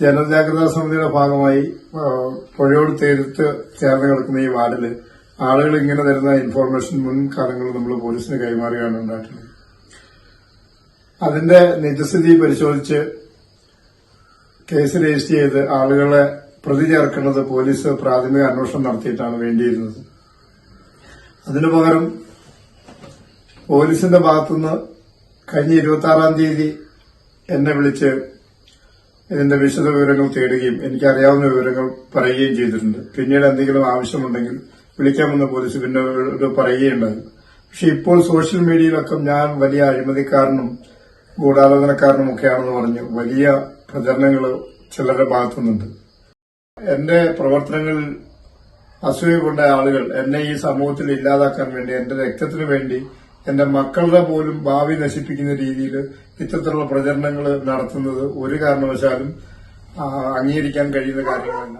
ജനജാഗ്രതാ സമിതിയുടെ ഭാഗമായി പുഴയോട് തീരത്ത് ചേർന്ന് കിടക്കുന്ന ഈ വാർഡിൽ ആളുകൾ ഇങ്ങനെ തരുന്ന ഇൻഫോർമേഷൻ മുൻകാലങ്ങളിൽ നമ്മൾ പോലീസിന് കൈമാറുകയാണ് ഉണ്ടായിട്ടുള്ളത്. അതിന്റെ നിജസ്ഥിതി പരിശോധിച്ച് കേസ് രജിസ്റ്റർ ചെയ്ത് ആളുകളെ പ്രതി ചേർക്കേണ്ടത് പോലീസ് പ്രാഥമിക അന്വേഷണം നടത്തിയിട്ടാണ് വേണ്ടിയിരുന്നത്. അതിനു പകരം പോലീസിന്റെ ഭാഗത്തുനിന്ന് കഴിഞ്ഞ ഇരുപത്തി ആറാം തീയതി എന്നെ വിളിച്ച് ഇതിന്റെ വിശദ വിവരങ്ങൾ തേടുകയും എനിക്കറിയാവുന്ന വിവരങ്ങൾ പറയുകയും ചെയ്തിട്ടുണ്ട്. പിന്നീട് എന്തെങ്കിലും ആവശ്യമുണ്ടെങ്കിൽ വിളിക്കാമെന്ന് പോലീസ് പിന്നെ പറയുകയുണ്ടായി. പക്ഷെ ഇപ്പോൾ സോഷ്യൽ മീഡിയയിലൊക്കെ ഞാൻ വലിയ അഴിമതിക്കാരനും ഗൂഢാലോചനക്കാരനും ഒക്കെയാണെന്ന് പറഞ്ഞ് വലിയ പ്രചരണങ്ങൾ ചിലരുടെ ഭാഗത്തുനിന്നുണ്ട്. എന്റെ പ്രവർത്തനങ്ങളിൽ അസൂയ കൊണ്ട ആളുകൾ എന്നെ ഈ സമൂഹത്തിൽ ഇല്ലാതാക്കാൻ വേണ്ടി എന്റെ രക്തത്തിന് വേണ്ടി എന്റെ മക്കളുടെ പോലും ഭാവി നശിപ്പിക്കുന്ന രീതിയിൽ ഇത്തരത്തിലുള്ള പ്രചരണങ്ങൾ നടത്തുന്നത് ഒരു കാരണവശാലും അംഗീകരിക്കാൻ കഴിയുന്ന കാര്യങ്ങളല്ല.